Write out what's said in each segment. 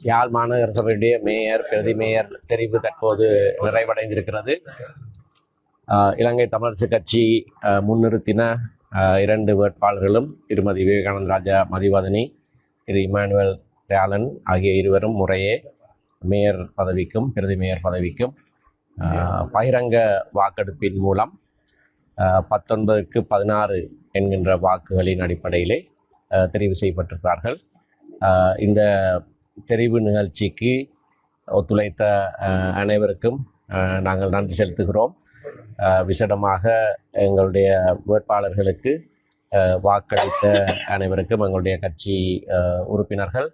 யாழ் மாநகர சபையுடைய மேயர் பிரதி மேயர் தெரிவு தற்போது நிறைவடைந்திருக்கிறது. இலங்கை தமிழரசு கட்சி முன்னிறுத்தின இரண்டு வேட்பாளர்களும் திருமதி விவேகானந்த ராஜா மதிவதனி திரு இமானுவேல் டேலன் ஆகிய இருவரும் முறையே மேயர் பதவிக்கும் பிரதி மேயர் பதவிக்கும் பகிரங்க வாக்கெடுப்பின் மூலம் பத்தொன்பதுக்கு பதினாறு என்கின்ற வாக்குகளின் அடிப்படையிலே தெரிவு செய்யப்பட்டிருக்கிறார்கள். இந்த தெரிவு நிகழ்ச்சிக்கு ஒத்துழைத்த அனைவருக்கும் நாங்கள் நன்றி செலுத்துகிறோம். விசடமாக விசேடமாக எங்களுடைய வேட்பாளர்களுக்கு வாக்களித்த அனைவருக்கும் எங்களுடைய கட்சி உறுப்பினர்கள்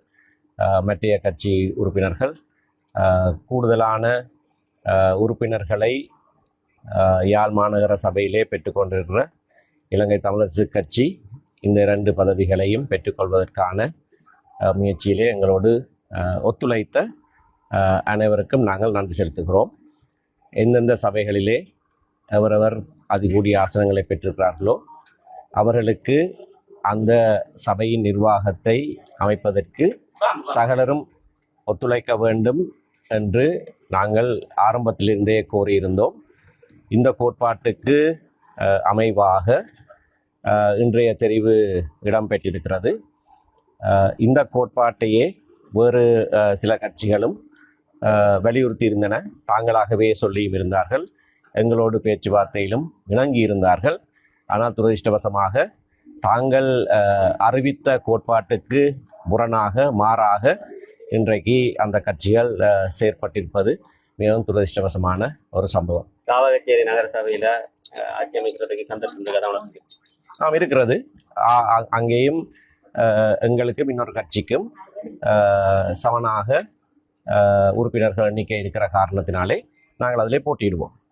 மற்றைய கட்சி உறுப்பினர்கள் கூடுதலான உறுப்பினர்களை யாழ் மாநகர சபையிலே பெற்றுக்கொண்டிருக்கிற இலங்கை தமிழரசு கட்சி இந்த இரண்டு பதவிகளையும் பெற்றுக்கொள்வதற்கான முயற்சியிலே எங்களோடு ஒத்துழைத்த அனைவருக்கும் நாங்கள் நன்றி செலுத்துகிறோம். எந்தெந்த சபைகளிலே அவரவர் அதிகூடிய ஆசனங்களை பெற்றிருக்கிறார்களோ அவர்களுக்கு அந்த சபையின் நிர்வாகத்தை அமைப்பதற்கு சகலரும் ஒத்துழைக்க வேண்டும் என்று நாங்கள் ஆரம்பத்திலிருந்தே கோரியிருந்தோம். இந்த கோட்பாட்டுக்கு அமைவாக இன்றைய தெரிவு இடம்பெற்றிருக்கிறது. இந்த கோட்பாட்டையே வேறு சில கட்சிகளும் வலியுறுத்தி இருந்தன தாங்களாகவே சொல்லியும் இருந்தார்கள். எங்களோடு பேச்சுவார்த்தையிலும் இணங்கி இருந்தார்கள் ஆனால் துரதிர்ஷ்டவசமாக தாங்கள் அறிவித்த கோட்பாட்டுக்கு முரணாக மாறாக இன்றைக்கு அந்த கட்சிகள் செயற்பட்டிருப்பது மிகவும் துரதிர்ஷ்டவசமான ஒரு சம்பவம். காவகச்சேரி நகர சபையில அஹ், ஆட்சி அமைக்கிறதுக்கு சந்தர்ப்பம் ஆம் இருக்கிறது. அங்கேயும் எங்களுக்கும் இன்னொரு கட்சிக்கும் சமனாக உறுப்பினர்கள் எண்ணிக்கை இருக்கிற காரணத்தினாலே நாங்கள் அதிலே போட்டியிடுவோம்.